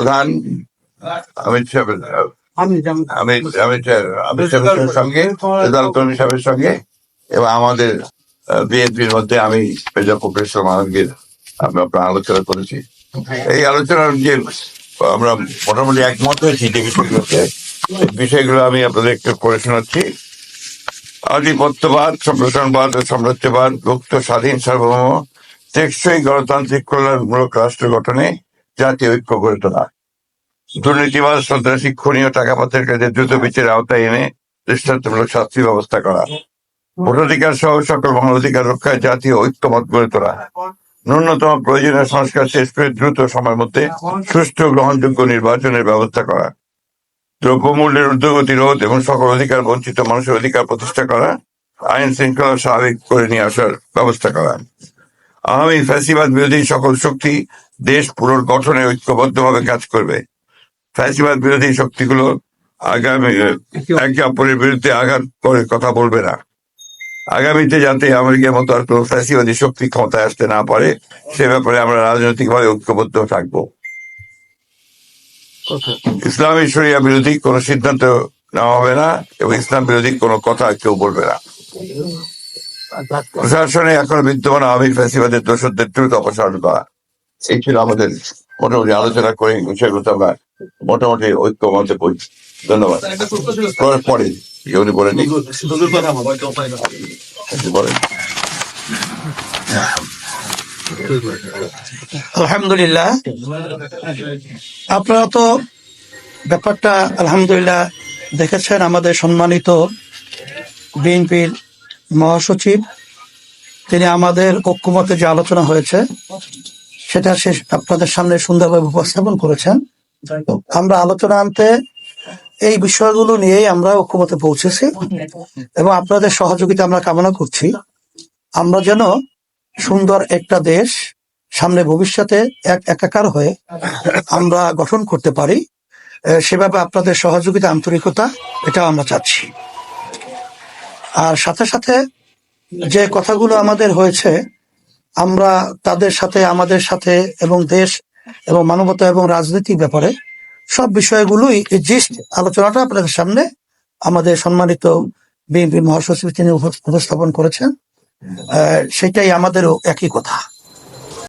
প্রধান অমিত যেমন অমিত অমিত শাহের সঙ্গে সাহেবের এবং আমাদের বিএনপির মধ্যে আমি মেজর প্রফেসর আলোচনা করেছি। এই আলোচনার যে আমরা মোটামুটি একমত হয়েছি যে বিষয়গুলোতে বিষয়গুলো আমি আপনাদের একটু করে শোনাচ্ছি। আধিপত্যবাদ সম্প্রসারণবাদ ও সাম্রাজ্যবাদ মুক্ত স্বাধীন সার্বভৌম টেকসই গণতান্ত্রিক কল্যাণমূলক রাষ্ট্র গঠনে জাতীয় ঐক্য গড়ে তোলা। দুর্নীতিবাদ সন্ত্রাসী, খুনি ও টাকা পাচারকারীদের দ্রুত বিচারের আওতায় এনে দৃষ্টান্তমূলক শাস্তি ব্যবস্থা করা। ভোটাধিকার সহ সকল মানবাধিকার রক্ষায় জাতীয় ঐক্যমত গড়ে তোলা। ন্যূনতম প্রয়োজনীয় সংস্কার শেষ করে দ্রুত সময়ের মধ্যে সুষ্ঠু গ্রহণযোগ্য নির্বাচনের ব্যবস্থা করা। দ্রব্যমূল্যের ঊর্ধ্বগতি রোধ এবং সকল অধিকার বঞ্চিত মানুষের অধিকার প্রতিষ্ঠা করা। আইন শৃঙ্খলা স্বাভাবিক করে নিয়ে আসার ব্যবস্থা করা। আওয়ামী ফ্যাসিবাদ বিরোধী সকল শক্তি দেশ পুনর্গঠনে ঐক্যবদ্ধভাবে কাজ করবে। ফ্যাসিবাদ বিরোধী শক্তিগুলো আগামী, একে অপরের বিরুদ্ধে আঘাত করে কথা বলবে না। আগামীতে যাতে আমেরিকার মতো আর কোনো ফ্যাসিবাদী শক্তি ক্ষমতায় আসতে না পারে, সে ব্যাপারে আমরা রাজনৈতিকভাবে ঐক্যবদ্ধ থাকব। ইসলামী শরিয়া বিরোধী কোনো সিদ্ধান্ত নেওয়া হবে না এবং ইসলাম বিরোধী কোনো কথা কেউ বলবে না। প্রশাসনে এখন বিদ্যমান আওয়ামী ফ্যাসিবাদের দোষদের দ্রুত অপসারণ করা। এই ছিল আমাদের মোটামুটি আলোচনা করে বিষয়গুলো আমরা মোটামুটি ঐক্য মধ্যে পড়ছি ধন্যবাদ। পরে উনি বলেন। আলহামদুলিল্লাহ। আপনারা তো ব্যাপারটা আলহামদুলিল্লাহ দেখেছেন, আমাদের সম্মানিত বিএনপির মহাসচিব, তিনি আমাদের ঐক্যমতে যে আলোচনা হয়েছে, সেটা শেষ আপনাদের সামনে সুন্দরভাবে উপস্থাপন করেছেন। আমরা আলোচনা আনতে এই বিষয়গুলো নিয়েই আমরা ঐক্যমতে পৌঁছেছি এবং আপনাদের সহযোগিতা আমরা কামনা করছি। আমরা যেন সুন্দর একটা দেশ সামনে ভবিষ্যতে এক একাকার হয়ে আমরা গঠন করতে পারি সেভাবে আপনাদের সহযোগিতা, আন্তরিকতা এটা আমরা চাচ্ছি। আর সাথে সাথে যে কথাগুলো আমাদের হয়েছে, আমরা তাদের সাথে, আমাদের সাথে এবং দেশ এবং মানবতা এবং রাজনৈতিক ব্যাপারে সব বিষয়গুলোই জিস্ট আলোচনাটা আপনাদের সামনে আমাদের সম্মানিত বিএনপি মহাসচিব তিনি উপ- উপস্থাপন করেছেন। সেটাই আমাদেরও একই কথা।